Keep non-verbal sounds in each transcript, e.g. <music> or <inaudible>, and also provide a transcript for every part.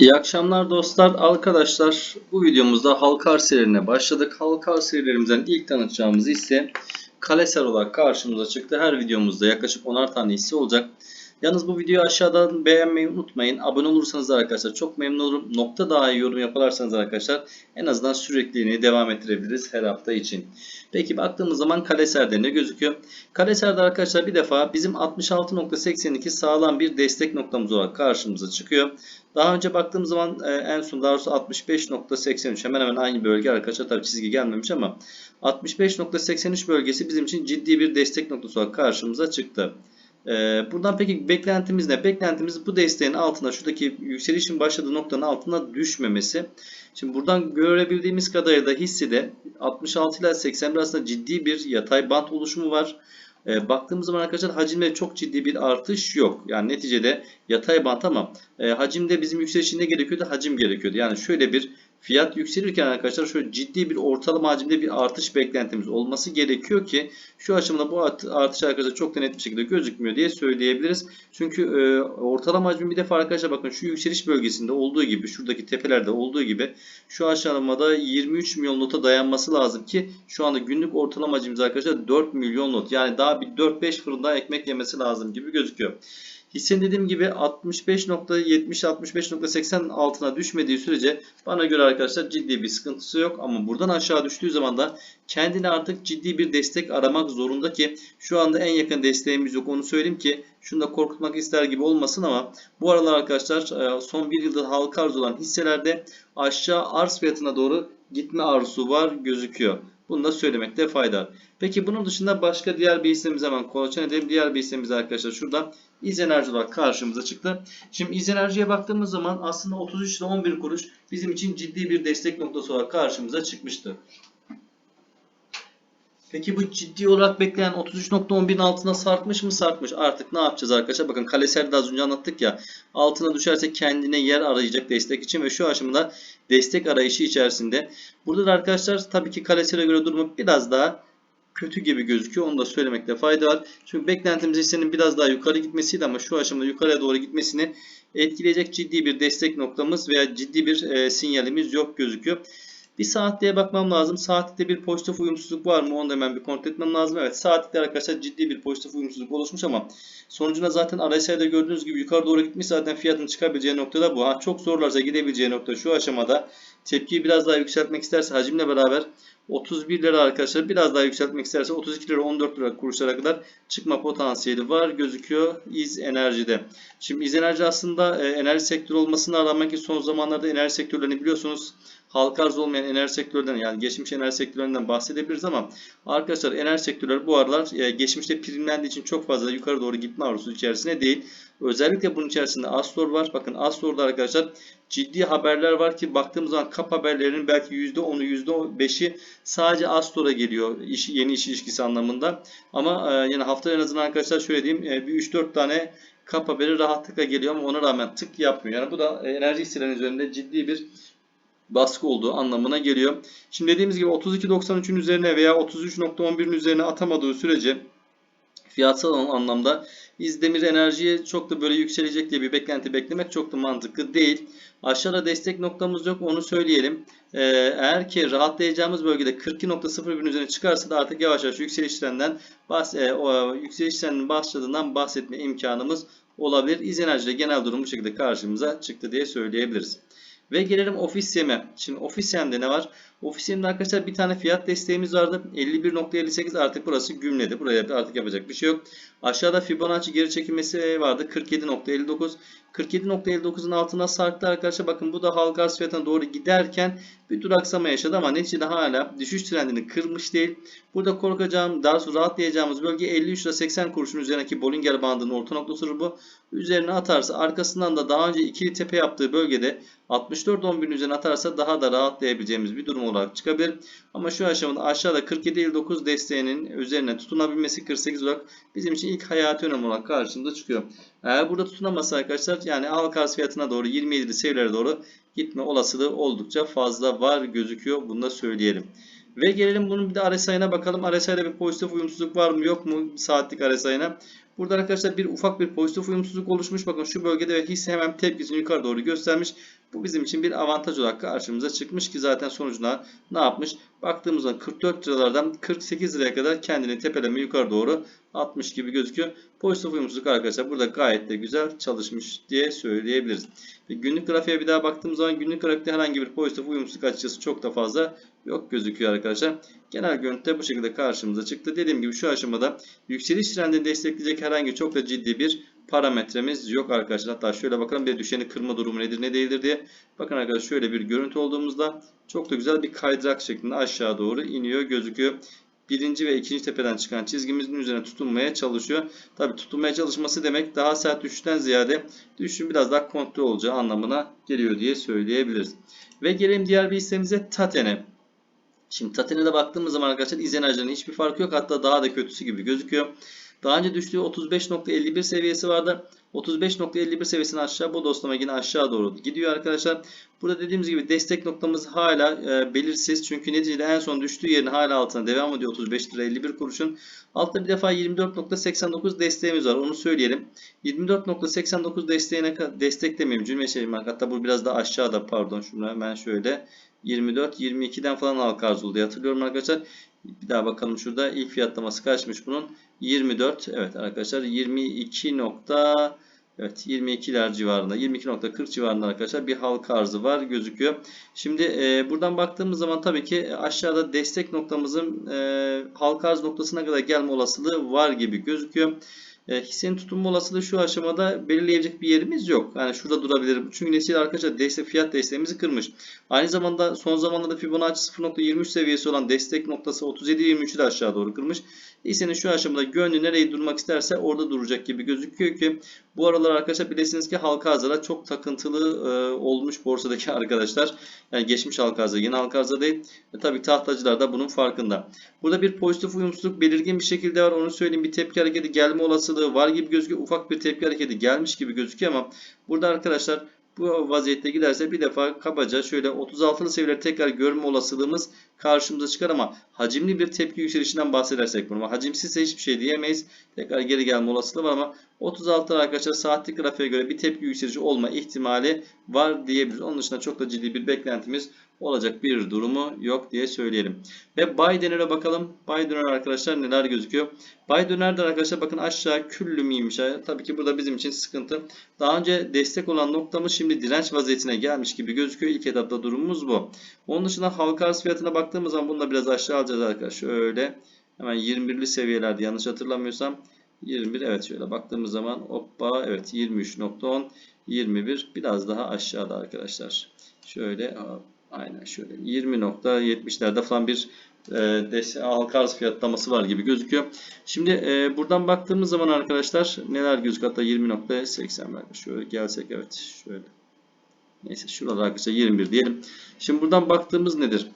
İyi akşamlar dostlar. Arkadaşlar bu videomuzda halka arz serilerine başladık. Halka arz serilerimizden ilk tanıtacağımız hisse Kaleser olarak karşımıza çıktı. Her videomuzda yaklaşık 10'ar tane hisse olacak. Yalnız bu videoyu aşağıdan beğenmeyi unutmayın. Abone olursanız da arkadaşlar çok memnun olurum. Nokta daha iyi yorum yaparsanız arkadaşlar en azından sürekliliğini devam ettirebiliriz her hafta için. Peki baktığımız zaman Kaleser'de ne gözüküyor? Kaleser'de arkadaşlar bir defa bizim 66.82 sağlam bir destek noktamız olarak karşımıza çıkıyor. Daha önce baktığımız zaman e, en son daha doğrusu 65.83 hemen hemen aynı bölge arkadaşlar tabi çizgi gelmemiş ama 65.83 bölgesi bizim için ciddi bir destek noktası olarak karşımıza çıktı. E, buradan peki beklentimiz ne? Beklentimiz bu desteğin altına şuradaki yükselişin başladığı noktanın altına düşmemesi. Şimdi buradan görebildiğimiz kadarıyla hissede 66 ile 81 arasında ciddi bir yatay bant oluşumu var. E, baktığımız zaman arkadaşlar hacimde çok ciddi bir artış yok. Yani neticede yatay bant ama e, hacimde bizim yükselişinde gerekiyordu, hacim gerekiyordu. Yani şöyle bir fiyat yükselirken arkadaşlar şöyle ciddi bir ortalama hacimde bir artış beklentimiz olması gerekiyor ki şu aşamada bu artış arkadaşlar çok da net bir şekilde gözükmüyor diye söyleyebiliriz. Çünkü e, ortalama hacmin bir defa arkadaşlar bakın şu yükseliş bölgesinde olduğu gibi şuradaki tepelerde olduğu gibi şu aşamada 23 milyon nota dayanması lazım ki şu anda günlük ortalama hacimimiz arkadaşlar 4 milyon not. Yani daha bir 4-5 fırında ekmek yemesi lazım gibi gözüküyor. Hissenin dediğim gibi 65.70-65.80 altına düşmediği sürece bana göre arkadaşlar ciddi bir sıkıntısı yok. Ama buradan aşağı düştüğü zaman da kendine artık ciddi bir destek aramak zorunda ki şu anda en yakın desteğimiz yok. Onu söyleyeyim ki şunu da korkutmak ister gibi olmasın ama bu aralar arkadaşlar e, son bir yıldır halka arz olan hisselerde aşağı arz fiyatına doğru gitme arzusu var gözüküyor. Bunu da söylemekte fayda var. Peki bunun dışında başka diğer bir hissemiz hemen kolaçan edelim. Diğer bir hissemiz arkadaşlar şurada İz Enerji olarak karşımıza çıktı. Şimdi İz Enerji'ye baktığımız zaman aslında 33 ile 11 kuruş bizim için ciddi bir destek noktası olarak karşımıza çıkmıştı. Peki bu ciddi olarak bekleyen 33.11'in altına sarkmış mı? Sarkmış. Artık ne yapacağız arkadaşlar? Bakın Kaleser'de az önce anlattık ya. Altına düşerse kendine yer arayacak destek için ve şu aşamada destek arayışı içerisinde. Burada da arkadaşlar tabii ki Kaleser'e göre durumu biraz daha kötü gibi gözüküyor. Onu da söylemekte fayda var. Çünkü beklentimiz hissenin biraz daha yukarı gitmesiydi ama şu aşamada yukarıya doğru gitmesini etkileyecek ciddi bir destek noktamız veya ciddi bir e, sinyalimiz yok gözüküyor. Bir saatliğe bakmam lazım. Saatlikte bir pozitif uyumsuzluk var mı? Onu da hemen bir kontrol etmem lazım. Evet saatlikte arkadaşlar ciddi bir pozitif uyumsuzluk oluşmuş ama sonucunda zaten RSI'de gördüğünüz gibi yukarı doğru gitmiş. Zaten fiyatın çıkabileceği noktada bu. Ha, çok zorlarsa gidebileceği nokta şu aşamada. Tepkiyi biraz daha yükseltmek isterse hacimle beraber 31 lira arkadaşlar biraz daha yükseltmek isterse 32 lira 14 lira kuruşlara kadar çıkma potansiyeli var gözüküyor İz Enerji'de. Şimdi İz Enerji aslında e, enerji sektörü olmasına rağmen ki son zamanlarda enerji sektörlerini biliyorsunuz halka arz olmayan enerji sektörlerinden yani geçmiş enerji sektörlerinden bahsedebiliriz ama arkadaşlar enerji sektörleri bu aralar e, geçmişte primlendiği için çok fazla yukarı doğru gitme arzusu içerisinde değil. Özellikle bunun içerisinde Astor var. Bakın Astor'da arkadaşlar ciddi haberler var ki baktığımız zaman kap haberlerinin belki %10'u %5'i sadece Astor'a geliyor iş, yeni iş ilişkisi anlamında. Ama e, yani hafta en azından arkadaşlar şöyle diyeyim e, bir 3-4 tane kap haberi rahatlıkla geliyor ama ona rağmen tık yapmıyor. Yani bu da e, enerji hisselerinin üzerinde ciddi bir baskı olduğu anlamına geliyor. Şimdi dediğimiz gibi 32.93'ün üzerine veya 33.11'in üzerine atamadığı sürece fiyatsal anlamda İzdemir Enerji'ye çok da böyle yükselecek diye bir beklenti beklemek çok da mantıklı değil. Aşağıda destek noktamız yok onu söyleyelim. Ee, eğer ki rahatlayacağımız bölgede 42.01 üzerine çıkarsa da artık yavaş yavaş yükseliş trenden bahs e, o, yükseliş trendinin başladığından bahsetme imkanımız olabilir. İz Enerji'de genel durum bu şekilde karşımıza çıktı diye söyleyebiliriz. Ve gelelim ofis yeme. Şimdi ofis yemde ne var? Ofis yemde arkadaşlar bir tane fiyat desteğimiz vardı. 51.58 artık burası gümledi. Buraya artık yapacak bir şey yok. Aşağıda Fibonacci geri çekilmesi vardı. 47.59. 47.59'un altına sarktı arkadaşlar. Bakın bu da halka arz fiyatına doğru giderken bir duraksama yaşadı ama neticede hala düşüş trendini kırmış değil. Burada korkacağım, daha sonra rahatlayacağımız bölge 53 lira 80 kuruşun üzerindeki Bollinger bandının orta noktası bu. Üzerine atarsa arkasından da daha önce ikili tepe yaptığı bölgede 64.11'in üzerine atarsa daha da rahatlayabileceğimiz bir durum olarak çıkabilir. Ama şu aşamada aşağıda 47.59 desteğinin üzerine tutunabilmesi 48 olarak bizim için ilk hayati önem olarak karşımıza çıkıyor. Eğer burada tutunamazsa arkadaşlar yani al arz fiyatına doğru 27'li seviyelere doğru gitme olasılığı oldukça fazla var gözüküyor. Bunu da söyleyelim. Ve gelelim bunun bir de RSI'ne bakalım. RSI'de bir pozitif uyumsuzluk var mı yok mu saatlik RSI'ne? Burada arkadaşlar bir ufak bir pozitif uyumsuzluk oluşmuş. Bakın şu bölgede ve hisse hemen tepkisini yukarı doğru göstermiş. Bu bizim için bir avantaj olarak karşımıza çıkmış ki zaten sonucunda ne yapmış? Baktığımızda 44 liralardan 48 liraya kadar kendini tepeleme yukarı doğru atmış gibi gözüküyor. Pozitif uyumsuzluk arkadaşlar burada gayet de güzel çalışmış diye söyleyebiliriz. Ve günlük grafiğe bir daha baktığımız zaman günlük grafikte herhangi bir pozitif uyumsuzluk açıkçası çok da fazla yok gözüküyor arkadaşlar. Genel görüntüde bu şekilde karşımıza çıktı. Dediğim gibi şu aşamada yükseliş trendini destekleyecek herhangi çok da ciddi bir parametremiz yok arkadaşlar. Hatta şöyle bakalım bir düşeni kırma durumu nedir ne değildir diye. Bakın arkadaşlar şöyle bir görüntü olduğumuzda çok da güzel bir kaydırak şeklinde aşağı doğru iniyor gözüküyor. Birinci ve ikinci tepeden çıkan çizgimizin üzerine tutunmaya çalışıyor. Tabi tutunmaya çalışması demek daha sert düşüşten ziyade düşüşün biraz daha kontrol olacağı anlamına geliyor diye söyleyebiliriz. Ve gelelim diğer bir hissemize Taten'e. Şimdi Taten'e de baktığımız zaman arkadaşlar izlenicilerin hiçbir farkı yok. Hatta daha da kötüsü gibi gözüküyor. Daha önce düştüğü 35.51 seviyesi vardı. 35.51 seviyesini aşağı bu dostlama yine aşağı doğru gidiyor arkadaşlar. Burada dediğimiz gibi destek noktamız hala e, belirsiz. Çünkü neticede en son düştüğü yerin hala altına devam ediyor 35 lira 51 kuruşun. Altta bir defa 24.89 desteğimiz var. Onu söyleyelim. 24.89 desteğine destek demeyeyim. Cümle şey hatta bu biraz da aşağıda pardon. Şunu hemen şöyle 24 22'den falan halka arz oldu hatırlıyorum arkadaşlar. Bir daha bakalım şurada ilk fiyatlaması kaçmış bunun? 24 evet arkadaşlar 22 nokta Evet 22'ler civarında 22.40 civarında arkadaşlar bir halka arzı var gözüküyor. Şimdi e, buradan baktığımız zaman tabii ki aşağıda destek noktamızın e, halka arz noktasına kadar gelme olasılığı var gibi gözüküyor. E, hissenin tutunma olasılığı şu aşamada belirleyecek bir yerimiz yok. Yani şurada durabilir. Çünkü nesil arkadaşlar destek fiyat desteğimizi kırmış. Aynı zamanda son zamanlarda Fibonacci 0.23 seviyesi olan destek noktası 37.23'ü de aşağı doğru kırmış. Hissenin şu aşamada gönlü nereyi durmak isterse orada duracak gibi gözüküyor ki bu aralar arkadaşlar bilirsiniz ki halka arzlara çok takıntılı e, olmuş borsadaki <laughs> arkadaşlar. Yani geçmiş halka arzı yeni halka arzı değil. E, tabii tahtacılar da bunun farkında. Burada bir pozitif uyumsuzluk belirgin bir şekilde var. Onu söyleyeyim bir tepki hareketi gelme olasılığı var gibi gözüküyor. Ufak bir tepki hareketi gelmiş gibi gözüküyor ama burada arkadaşlar bu vaziyette giderse bir defa kabaca şöyle 36'lı seviyeleri tekrar görme olasılığımız karşımıza çıkar ama hacimli bir tepki yükselişinden bahsedersek bunu. Hacimsizse hiçbir şey diyemeyiz. Tekrar geri gelme olasılığı var ama 36 arkadaşlar saatlik grafiğe göre bir tepki yükselişi olma ihtimali var diyebiliriz. Onun dışında çok da ciddi bir beklentimiz olacak bir durumu yok diye söyleyelim. Ve buy döner'e bakalım. Buy döner arkadaşlar neler gözüküyor. Buy döner'de arkadaşlar bakın aşağı küllü miymiş. Tabii ki burada bizim için sıkıntı. Daha önce destek olan noktamız şimdi direnç vaziyetine gelmiş gibi gözüküyor. İlk etapta durumumuz bu. Onun dışında halka arz fiyatına baktığımız zaman bunu da biraz aşağı alacağız arkadaşlar. Şöyle hemen 21'li seviyelerde yanlış hatırlamıyorsam 21 evet şöyle baktığımız zaman hoppa evet 23.10 21 biraz daha aşağıda arkadaşlar. Şöyle aynen şöyle 20.70'lerde falan bir e, halka arz fiyatlaması var gibi gözüküyor. Şimdi e, buradan baktığımız zaman arkadaşlar neler gözüküyor? Hatta 20.80 belki şöyle gelsek evet şöyle. Neyse şurada arkadaşlar 21 diyelim. Şimdi buradan baktığımız nedir?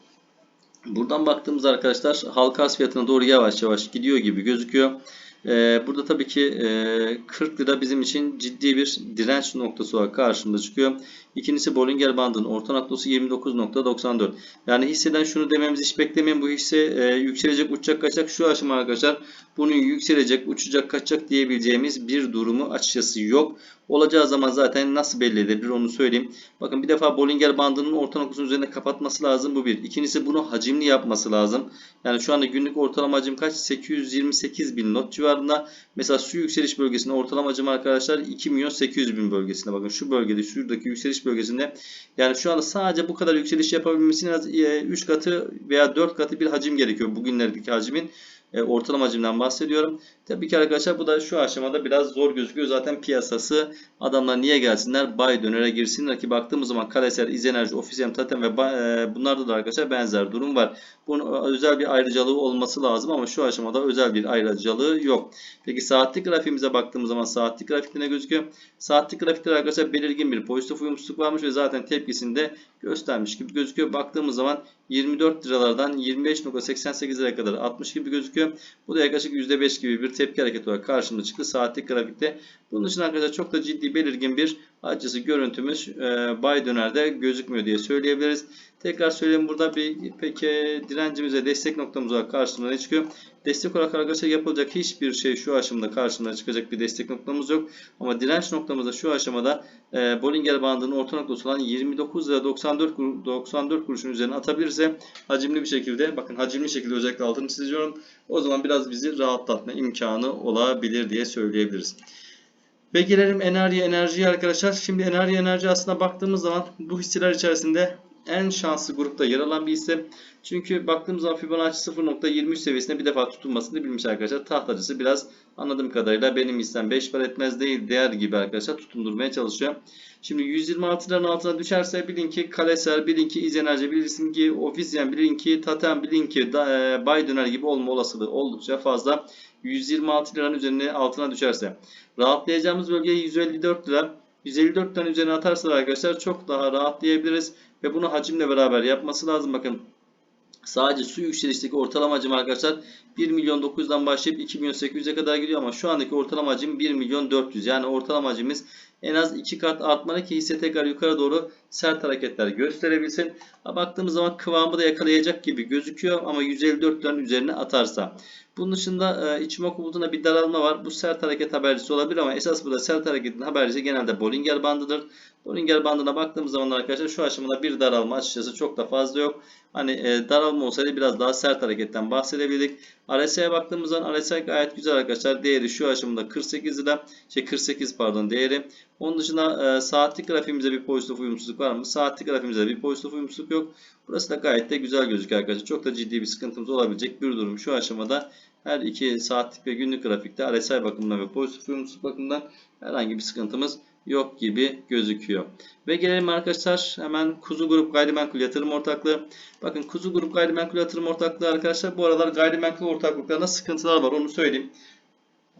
Buradan baktığımız arkadaşlar halka arz fiyatına doğru yavaş yavaş gidiyor gibi gözüküyor. Ee, burada tabii ki e, 40 lira bizim için ciddi bir direnç noktası olarak karşımıza çıkıyor. İkincisi Bollinger Band'ın orta noktası 29.94. Yani hisseden şunu dememizi hiç beklemeyin. Bu hisse e, yükselecek, uçacak, kaçacak. Şu aşama arkadaşlar bunun yükselecek, uçacak, kaçacak diyebileceğimiz bir durumu açıkçası yok. Olacağı zaman zaten nasıl belli edilir onu söyleyeyim. Bakın bir defa Bollinger Bandı'nın orta noktasının üzerine kapatması lazım. Bu bir. İkincisi bunu hacimli yapması lazım. Yani şu anda günlük ortalama hacim kaç? 828 bin not civarında. Mesela şu yükseliş bölgesinde ortalama hacim arkadaşlar 2 milyon 800 bin bölgesinde. Bakın şu bölgede şuradaki yükseliş bölgesinde yani şu anda sadece bu kadar yükseliş yapabilmesinin 3 katı veya 4 katı bir hacim gerekiyor bugünlerdeki hacmin e, ortalama hacimden bahsediyorum. Tabii ki arkadaşlar bu da şu aşamada biraz zor gözüküyor. Zaten piyasası adamlar niye gelsinler? Buy dönere girsinler ki baktığımız zaman Kaleser, İzenerji, Ofisem, Tatem ve e, bunlarda da arkadaşlar benzer durum var. Bunun özel bir ayrıcalığı olması lazım ama şu aşamada özel bir ayrıcalığı yok. Peki saatlik grafiğimize baktığımız zaman saatlik grafikte ne gözüküyor? Saatlik grafikte arkadaşlar belirgin bir pozitif uyumsuzluk varmış ve zaten tepkisini de göstermiş gibi gözüküyor. Baktığımız zaman 24 liralardan 25.88 liraya kadar 60 gibi gözüküyor. Bu da yaklaşık %5 gibi bir tepki hareketi olarak karşımıza çıktı saatlik grafikte. Bunun için arkadaşlar çok da ciddi belirgin bir açısı görüntümüz e, buy dönerde gözükmüyor diye söyleyebiliriz. Tekrar söyleyeyim burada bir peki direncimize destek noktamız olarak karşımıza çıkıyor? Destek olarak arkadaşlar yapılacak hiçbir şey şu aşamada karşımıza çıkacak bir destek noktamız yok. Ama direnç noktamızda şu aşamada e, Bollinger bandının orta noktası olan 29 lira 94 kur- 94 kuruşun üzerine atabilirse hacimli bir şekilde bakın hacimli şekilde özellikle altını çiziyorum. O zaman biraz bizi rahatlatma imkanı olabilir diye söyleyebiliriz. Ve gelelim enerji enerjiye arkadaşlar. Şimdi enerji enerji aslında baktığımız zaman bu hisseler içerisinde en şanslı grupta yer alan bir hisse. Çünkü baktığımız zaman Fibonacci 0.23 seviyesinde bir defa tutunmasını bilmiş arkadaşlar. Tahtacısı biraz anladığım kadarıyla benim hissem 5 para etmez değil değer gibi arkadaşlar tutundurmaya çalışıyor. Şimdi 126 liranın altına düşerse bilin ki Kaleser, bilin ki İzenerji, bilin ki Ofisyen, bilin ki Tatem, bilin ki e, Baydöner gibi olma olasılığı oldukça fazla. 126 liranın üzerine altına düşerse. Rahatlayacağımız bölge 154 lira. 154 liranın üzerine atarsa arkadaşlar çok daha rahatlayabiliriz. Ve bunu hacimle beraber yapması lazım. Bakın sadece su yükselişteki ortalama hacim arkadaşlar 1 milyon 900'dan başlayıp 2 milyon 800'e kadar gidiyor ama şu andaki ortalama hacim 1 milyon 400. Yani ortalama hacimiz en az 2 kat artmalı ki hisse tekrar yukarı doğru sert hareketler gösterebilsin. Baktığımız zaman kıvamı da yakalayacak gibi gözüküyor ama 154 liranın üzerine atarsa. Bunun dışında e, içim bulutunda bir daralma var. Bu sert hareket habercisi olabilir ama esas burada sert hareketin habercisi genelde Bollinger bandıdır. Bollinger bandına baktığımız zaman arkadaşlar şu aşamada bir daralma açıkçası çok da fazla yok. Hani e, daralma olsaydı biraz daha sert hareketten bahsedebilirdik. RSI'ye baktığımız zaman RSI gayet güzel arkadaşlar. Değeri şu aşamada 48 lira. Şey 48 pardon değeri. Onun dışında e, saatlik grafiğimizde bir pozitif uyumsuzluk var mı? Saatlik grafiğimizde bir pozitif uyumsuzluk yok. Burası da gayet de güzel gözüküyor arkadaşlar. Çok da ciddi bir sıkıntımız olabilecek bir durum. Şu aşamada her iki saatlik ve günlük grafikte RSI bakımından ve pozitif uyumsuzluk bakımından herhangi bir sıkıntımız yok gibi gözüküyor. Ve gelelim arkadaşlar hemen Kuzu Grup Gayrimenkul Yatırım Ortaklığı. Bakın Kuzu Grup Gayrimenkul Yatırım Ortaklığı arkadaşlar bu aralar gayrimenkul ortaklıklarında sıkıntılar var onu söyleyeyim.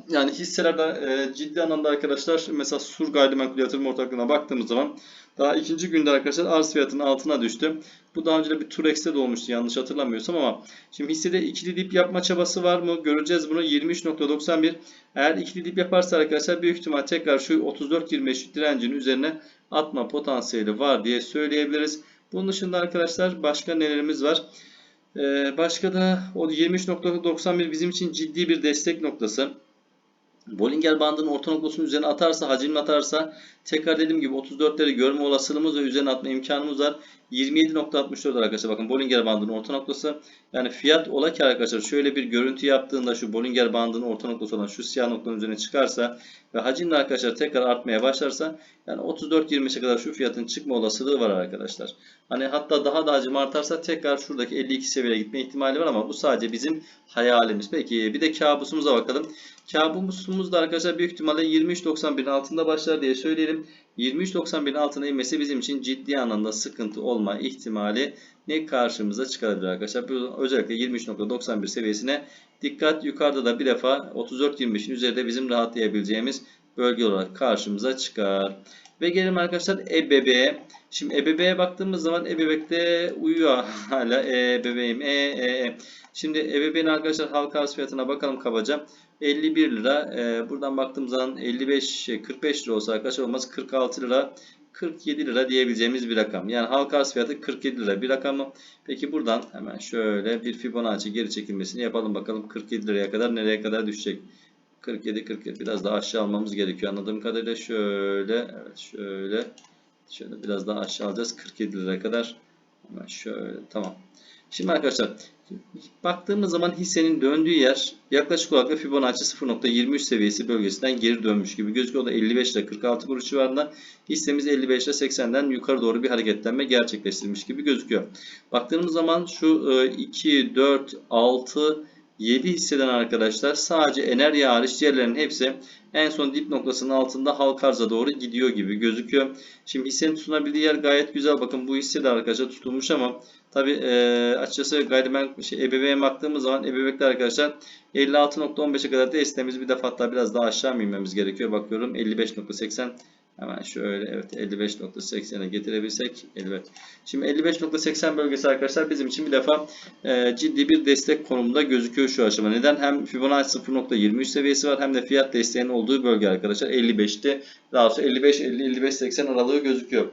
Yani hisselerde e, ciddi anlamda arkadaşlar mesela Sur Gayrimenkul Yatırım Ortaklığı'na baktığımız zaman daha ikinci günde arkadaşlar arz fiyatının altına düştü. Bu daha önce de bir Turex'te de olmuştu yanlış hatırlamıyorsam ama şimdi hissede ikili dip yapma çabası var mı? Göreceğiz bunu 23.91. Eğer ikili dip yaparsa arkadaşlar büyük ihtimal tekrar şu 34.25 direncin üzerine atma potansiyeli var diye söyleyebiliriz. Bunun dışında arkadaşlar başka nelerimiz var? Ee, başka da o 23.91 bizim için ciddi bir destek noktası. Bollinger bandının orta noktasının üzerine atarsa, hacimle atarsa tekrar dediğim gibi 34'leri görme olasılığımız ve üzerine atma imkanımız var. 27.64 arkadaşlar bakın Bollinger bandının orta noktası. Yani fiyat ola ki arkadaşlar şöyle bir görüntü yaptığında şu Bollinger bandının orta noktası olan şu siyah noktanın üzerine çıkarsa ve hacimle arkadaşlar tekrar artmaya başlarsa yani 34.25'e kadar şu fiyatın çıkma olasılığı var arkadaşlar. Hani hatta daha da hacim artarsa tekrar şuradaki 52 seviyeye gitme ihtimali var ama bu sadece bizim hayalimiz. Peki bir de kabusumuza bakalım. Kabusumuz da arkadaşlar büyük ihtimalle 23.91'in altında başlar diye söyleyelim. 23.91'in altına inmesi bizim için ciddi anlamda sıkıntı olma ihtimali ne karşımıza çıkabilir arkadaşlar. Özellikle 23.91 seviyesine dikkat. Yukarıda da bir defa 34.25'in üzerinde bizim rahatlayabileceğimiz bölge olarak karşımıza çıkar. Ve gelelim arkadaşlar EBB'ye. Şimdi EBB'ye baktığımız zaman EBB'de uyuyor <laughs> hala EBB'yim. E, e, e. Şimdi EBB'nin arkadaşlar halka arz fiyatına bakalım kabaca. 51 lira. Ee, buradan baktığımız zaman 55 45 lira olsa arkadaşlar olmaz 46 lira 47 lira diyebileceğimiz bir rakam. Yani halka arz fiyatı 47 lira bir rakamı. Peki buradan hemen şöyle bir Fibonacci geri çekilmesini yapalım bakalım 47 liraya kadar nereye kadar düşecek. 47 47 biraz daha aşağı almamız gerekiyor anladığım kadarıyla şöyle evet şöyle şöyle biraz daha aşağı alacağız 47 liraya kadar. Hemen şöyle tamam. Şimdi arkadaşlar baktığımız zaman hissenin döndüğü yer yaklaşık olarak da Fibonacci 0.23 seviyesi bölgesinden geri dönmüş gibi gözüküyor. O da 55 ile 46 kuruş civarında. Hissemiz 55 ile 80'den yukarı doğru bir hareketlenme gerçekleştirmiş gibi gözüküyor. Baktığımız zaman şu 2, 4, 6, 7 hisseden arkadaşlar sadece enerji hariç diğerlerinin hepsi en son dip noktasının altında halk arza doğru gidiyor gibi gözüküyor. Şimdi hissenin tutunabildiği yer gayet güzel. Bakın bu hisse de arkadaşlar tutulmuş ama tabi e, açıkçası gayrimenkul şey, EBB'ye baktığımız zaman EBB'de arkadaşlar 56.15'e kadar desteğimiz bir defa hatta biraz daha aşağı inmemiz gerekiyor. Bakıyorum 55.80 Hemen şöyle evet 55.80'e getirebilsek. Evet. Şimdi 55.80 bölgesi arkadaşlar bizim için bir defa e, ciddi bir destek konumunda gözüküyor şu aşama. Neden? Hem Fibonacci 0.23 seviyesi var hem de fiyat desteğinin olduğu bölge arkadaşlar. 55'te daha sonra 55 50 55 80 aralığı gözüküyor.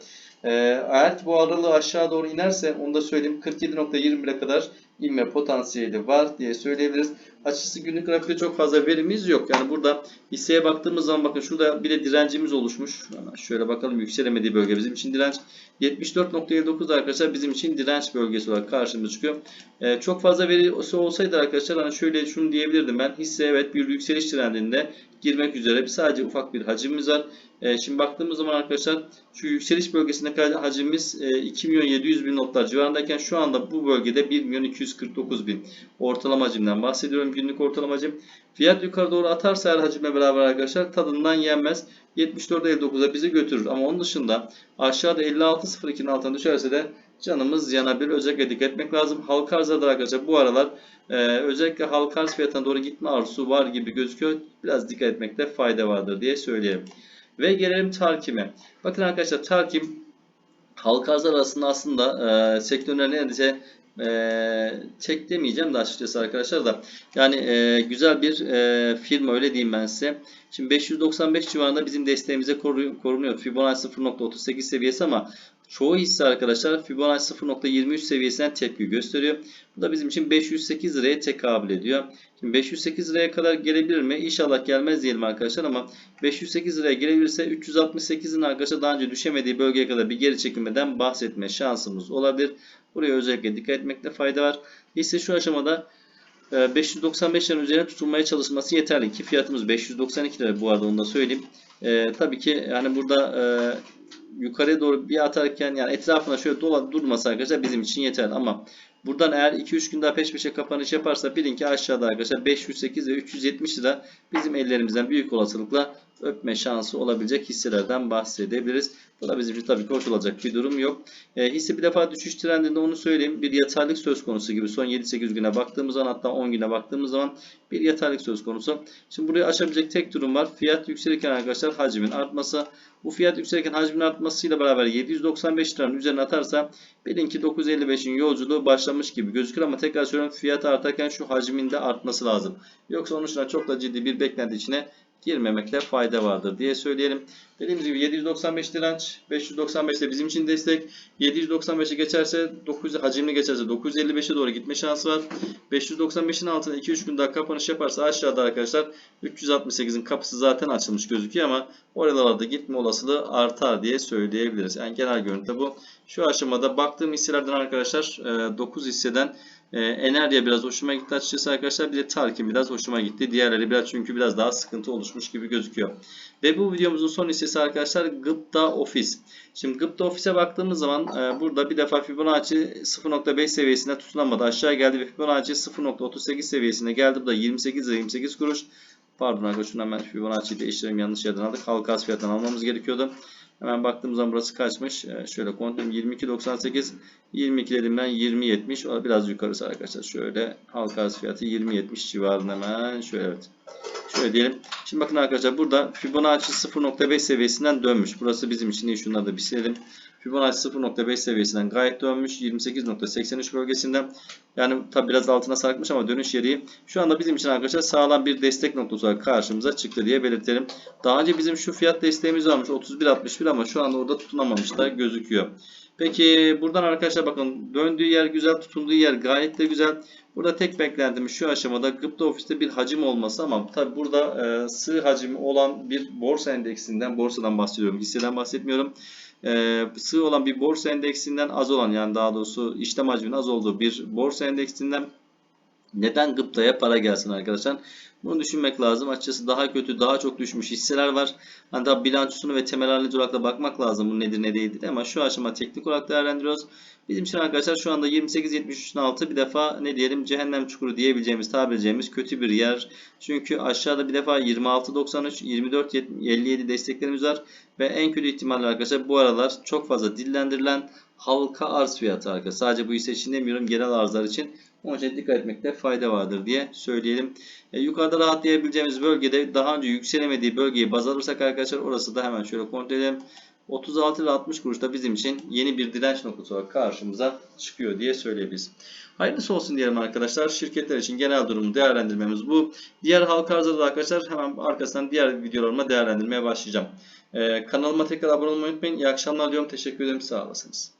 E, eğer bu aralığı aşağı doğru inerse onu da söyleyeyim 47.21'e kadar inme potansiyeli var diye söyleyebiliriz. Açıkçası günlük grafikte çok fazla verimiz yok. Yani burada hisseye baktığımız zaman bakın şurada bir de direncimiz oluşmuş. Şöyle bakalım yükselemediği bölge bizim için direnç. 74.59 arkadaşlar bizim için direnç bölgesi olarak karşımıza çıkıyor. Ee, çok fazla verisi olsaydı arkadaşlar hani şöyle şunu diyebilirdim ben. Hisse evet bir yükseliş trendinde girmek üzere sadece ufak bir hacimimiz var. Ee, şimdi baktığımız zaman arkadaşlar şu yükseliş bölgesinde kadar hacimimiz e, 2 milyon 700 bin notlar civarındayken şu anda bu bölgede 1 milyon 249 bin ortalama hacimden bahsediyorum günlük ortalama hacim. Fiyat yukarı doğru atarsa her hacimle beraber arkadaşlar tadından yenmez. 74.59'a bizi götürür ama onun dışında aşağıda 56.02'nin altına düşerse de canımız yanabilir. Özellikle dikkat etmek lazım. Halka arzlarda arkadaşlar bu aralar e, özellikle halka arz fiyatına doğru gitme arzusu var gibi gözüküyor. Biraz dikkat etmekte fayda vardır diye söyleyeyim. Ve gelelim Tarkim'e. Bakın arkadaşlar Tarkim halka arz arasında aslında e, sektörlerin neredeyse e, tek demeyeceğim de açıkçası arkadaşlar da yani e, güzel bir e, firma öyle diyeyim ben size. Şimdi 595 civarında bizim desteğimize koru- korunuyor. Fibonacci 0.38 seviyesi ama çoğu hisse arkadaşlar Fibonacci 0.23 seviyesinden tepki gösteriyor. Bu da bizim için 508 liraya tekabül ediyor. Şimdi 508 liraya kadar gelebilir mi? İnşallah gelmez diyelim arkadaşlar ama 508 liraya gelebilirse 368'in arkadaşlar daha önce düşemediği bölgeye kadar bir geri çekilmeden bahsetme şansımız olabilir. Buraya özellikle dikkat etmekte fayda var. Hisse şu aşamada e, 595'lerin üzerine tutulmaya çalışması yeterli ki fiyatımız 592 lira bu arada onu da söyleyeyim. E, tabii ki yani burada e, yukarıya doğru bir atarken yani etrafına şöyle dola durması arkadaşlar bizim için yeterli. Ama buradan eğer 2-3 gün daha peş peşe kapanış yaparsa bilin ki aşağıda arkadaşlar 508 ve 370 lira bizim ellerimizden büyük olasılıkla öpme şansı olabilecek hisselerden bahsedebiliriz. Bu da bizim için tabii olacak bir durum yok. E, hisse bir defa düşüş trendinde onu söyleyeyim. Bir yataylık söz konusu gibi son 7-8 güne baktığımız zaman hatta 10 güne baktığımız zaman bir yataylık söz konusu. Şimdi burayı aşabilecek tek durum var. Fiyat yükselirken arkadaşlar hacmin artması. Bu fiyat yükselirken hacmin artmasıyla beraber 795 liranın üzerine atarsa bilin ki 955'in yolculuğu başlamış gibi gözükür ama tekrar söylüyorum fiyat artarken şu hacmin de artması lazım. Yoksa onun dışında çok da ciddi bir beklenti içine girmemekte fayda vardır diye söyleyelim. Dediğimiz gibi 795 direnç, 595 de bizim için destek. 795'e geçerse 900 hacimli geçerse 955'e doğru gitme şansı var. 595'in altına 2-3 gün daha kapanış yaparsa aşağıda arkadaşlar 368'in kapısı zaten açılmış gözüküyor ama oralarda gitme olasılığı artar diye söyleyebiliriz. Yani genel görüntü bu. Şu aşamada baktığım hisselerden arkadaşlar 9 hisseden ee, Enerya biraz hoşuma gitti açıkçası arkadaşlar. Bir de Tarkin biraz hoşuma gitti. Diğerleri biraz çünkü biraz daha sıkıntı oluşmuş gibi gözüküyor. Ve bu videomuzun son hissesi arkadaşlar Gıpta Office. Şimdi Gıpta Office'e baktığımız zaman e, burada bir defa Fibonacci 0.5 seviyesinde tutunamadı. Aşağı geldi ve Fibonacci 0.38 seviyesine geldi. Bu da 28 lira 28 kuruş. Pardon arkadaşlar hemen Fibonacci'yi değiştirelim. Yanlış yerden aldık. Halka arz fiyatından almamız gerekiyordu. Hemen baktığımız zaman burası kaçmış? Ee, şöyle kontrolüm 22.98 22 elimden 20.70 o biraz yukarısı arkadaşlar. Şöyle halka arz fiyatı 20.70 civarında hemen şöyle evet. Şöyle diyelim. Şimdi bakın arkadaşlar burada Fibonacci 0.5 seviyesinden dönmüş. Burası bizim için iyi. Şunları da bir silelim. Fibonacci 0.5 seviyesinden gayet dönmüş. 28.83 bölgesinden. Yani tabi biraz altına sarkmış ama dönüş yeri şu anda bizim için arkadaşlar sağlam bir destek noktası olarak karşımıza çıktı diye belirtelim. Daha önce bizim şu fiyat desteğimiz varmış 31.61 ama şu anda orada tutunamamış da gözüküyor. Peki buradan arkadaşlar bakın döndüğü yer güzel tutunduğu yer gayet de güzel. Burada tek beklentimiz şu aşamada Gıpta ofiste bir hacim olması ama tabi burada e, sığ hacmi olan bir borsa endeksinden borsadan bahsediyorum hisseden bahsetmiyorum e, sığ olan bir borsa endeksinden az olan yani daha doğrusu işlem hacminin az olduğu bir borsa endeksinden neden gıptaya para gelsin arkadaşlar? Bunu düşünmek lazım. Açıkçası daha kötü, daha çok düşmüş hisseler var. Daha bilançosunu ve temel analiz olarak da bakmak lazım. Bu nedir ne değildir. Ama şu aşama teknik olarak değerlendiriyoruz. Bizim için arkadaşlar şu anda 28-73'ün altı bir defa ne diyelim cehennem çukuru diyebileceğimiz, tabir kötü bir yer. Çünkü aşağıda bir defa 26-93, 24-57 desteklerimiz var. Ve en kötü ihtimalle arkadaşlar bu aralar çok fazla dillendirilen halka arz fiyatı arkadaşlar. Sadece bu hisse için demiyorum genel arzlar için. Onun için dikkat etmekte fayda vardır diye söyleyelim. E, yukarıda rahatlayabileceğimiz bölgede daha önce yükselemediği bölgeyi baz alırsak arkadaşlar orası da hemen şöyle kontrol edelim. 36 ile 60 kuruş da bizim için yeni bir direnç noktası olarak karşımıza çıkıyor diye söyleyebiliriz. Hayırlısı olsun diyelim arkadaşlar. Şirketler için genel durumu değerlendirmemiz bu. Diğer halka arzda da arkadaşlar hemen arkasından diğer videolarıma değerlendirmeye başlayacağım. Ee, kanalıma tekrar abone olmayı unutmayın. İyi akşamlar diyorum. Teşekkür ederim. Sağ olasınız.